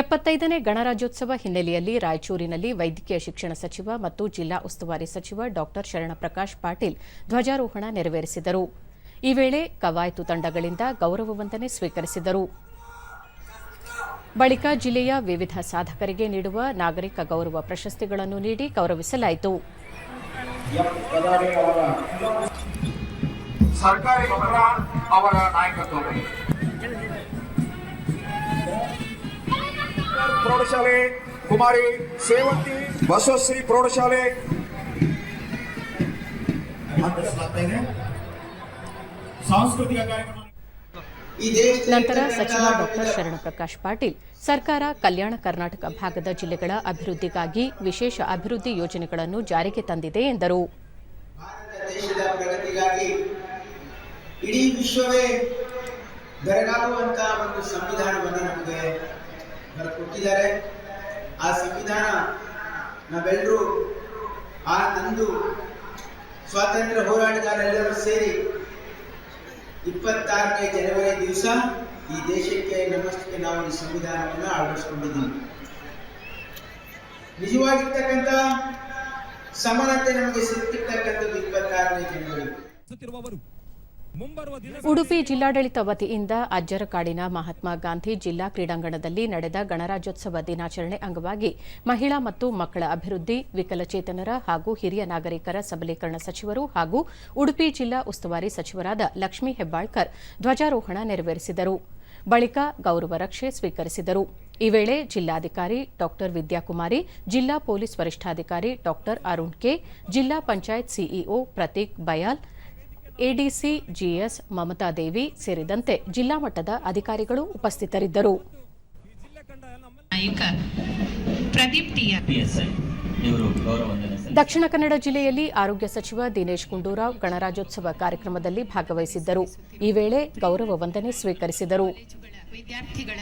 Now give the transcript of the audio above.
ಎಪ್ಪತ್ತೈದನೇ ಗಣರಾಜ್ಯೋತ್ಸವ ಹಿನ್ನೆಲೆಯಲ್ಲಿ ರಾಯಚೂರಿನಲ್ಲಿ ವೈದ್ಯಕೀಯ ಶಿಕ್ಷಣ ಸಚಿವ ಮತ್ತು ಜಿಲ್ಲಾ ಉಸ್ತುವಾರಿ ಸಚಿವ ಡಾ ಶರಣಪ್ರಕಾಶ್ ಪಾಟೀಲ್ ಧ್ವಜಾರೋಹಣ ನೆರವೇರಿಸಿದರು. ಈ ವೇಳೆ ಕವಾಯತು ತಂಡಗಳಿಂದ ಗೌರವ ವಂದನೆ ಸ್ವೀಕರಿಸಿದರು. ಬಳಿಕ ಜಿಲ್ಲೆಯ ವಿವಿಧ ಸಾಧಕರಿಗೆ ನೀಡುವ ನಾಗರಿಕ ಗೌರವ ಪ್ರಶಸ್ತಿಗಳನ್ನು ನೀಡಿ ಗೌರವಿಸಲಾಯಿತು. ಸರ್ಕಾರಿ ಅವರ ಪ್ರೌಢಶಾಲೆ ಕುಮಾರಿ ಸೇವಂತಿ ಬಸವಶ್ರೀ ಪ್ರೌಢಶಾಲೆ. ಸಾಂಸ್ಕೃತಿಕ ಕಾರ್ಯಕ್ರಮ ನಂತರ ಸಚಿವ ಡಾ ಶರಣಪ್ರಕಾಶ್ ಪಾಟೀಲ್ ಸರ್ಕಾರ ಕಲ್ಯಾಣ ಕರ್ನಾಟಕ ಭಾಗದ ಜಿಲ್ಲೆಗಳ ಅಭಿವೃದ್ಧಿಗಾಗಿ ವಿಶೇಷ ಅಭಿವೃದ್ಧಿ ಯೋಜನೆಗಳನ್ನು ಜಾರಿಗೆ ತಂದಿದೆ ಎಂದರು. ಭಾರತ ದೇಶದ ಪ್ರಗತಿಗಾಗಿ ಇಡೀ ವಿಶ್ವವೇ ಬೆರಗಾಗುವಂತಹ ಒಂದು ಸಂವಿಧಾನವನ್ನು ನಮಗೆ ಕೊಟ್ಟಿದ್ದಾರೆ. ಆ ಸಂವಿಧಾನ ನಾವೆಲ್ಲರೂ, ಆ ಅಂದು ಸ್ವಾತಂತ್ರ್ಯ ಹೋರಾಟಗಾರರೆಲ್ಲರೂ ಸೇರಿ ಇಪ್ಪತ್ತಾರನೇ ಜನವರಿ ದಿವಸ ಈ ದೇಶಕ್ಕೆ ನಮ್ಮಷ್ಟಕ್ಕೆ ನಾವು ಈ ಸಂವಿಧಾನವನ್ನು ಅಳವಡಿಸ್ಕೊಂಡಿದ್ದೀವಿ. ನಿಜವಾಗಿರ್ತಕ್ಕಂಥ ಸಮಾನತೆ ನಮಗೆ ಸಿಕ್ಕಿರ್ತಕ್ಕಂಥದ್ದು ಇಪ್ಪತ್ತಾರನೇ ಜನವರಿ. ಉಡುಪಿ ಜಿಲ್ಲಾಡಳಿತ ವತಿಯಿಂದ ಅಜ್ಜರಕಾಡಿನ ಮಹಾತ್ಮ ಗಾಂಧಿ ಜಿಲ್ಲಾ ಕ್ರೀಡಾಂಗಣದಲ್ಲಿ ನಡೆದ ಗಣರಾಜ್ಯೋತ್ಸವ ದಿನಾಚರಣೆ ಅಂಗವಾಗಿ ಮಹಿಳಾ ಮತ್ತು ಮಕ್ಕಳ ಅಭಿವೃದ್ಧಿ, ವಿಕಲಚೇತನರ ಹಾಗೂ ಹಿರಿಯ ನಾಗರಿಕರ ಸಬಲೀಕರಣ ಸಚಿವರು ಹಾಗೂ ಉಡುಪಿ ಜಿಲ್ಲಾ ಉಸ್ತುವಾರಿ ಸಚಿವರಾದ ಲಕ್ಷ್ಮೀ ಹೆಬ್ಬಾಳ್ಕರ್ ಧ್ವಜಾರೋಹಣ ನೆರವೇರಿಸಿದರು. ಬಳಿಕ ಗೌರವ ರಕ್ಷೆ ಸ್ವೀಕರಿಸಿದರು. ಈ ವೇಳೆ ಜಿಲ್ಲಾಧಿಕಾರಿ ಡಾ ವಿದ್ಯಾಕುಮಾರಿ, ಜಿಲ್ಲಾ ಪೊಲೀಸ್ ವರಿಷ್ಠಾಧಿಕಾರಿ ಡಾ ಅರುಣ್ ಕೆ, ಜಿಲ್ಲಾ panchayat CEO Prateek Bayal ADC GS Mamatadevi ಸೇರಿದಂತೆ ಜಿಲ್ಲಾ ಮಟ್ಟದ ಅಧಿಕಾರಿಗಳು ಉಪಸ್ಥಿತರಿದ್ದರು. ಪ್ರದೀಪ್ ಟಿಯ ಪಿಎಸ್ಐ ಇವರು ಗೌರವ ವಂದನೆ ಸಲ್ಲಿಸಿದ್ದಾರೆ. ದಕ್ಷಿಣ ಕನ್ನಡ ಜಿಲ್ಲೆಯಲ್ಲಿ ಆರೋಗ್ಯ ಸಚಿವ ದಿನೇಶ್ ಗುಂಡೂರಾವ್ ಗಣರಾಜ್ಯೋತ್ಸವ ಕಾರ್ಯಕ್ರಮದಲ್ಲಿ ಭಾಗವಹಿಸಿದ್ದರು. ಈ ವೇಳೆ ಗೌರವ ವಂದನೆ ಸ್ವೀಕರಿಸಿದರು. ವಿದ್ಯಾಪೀಠ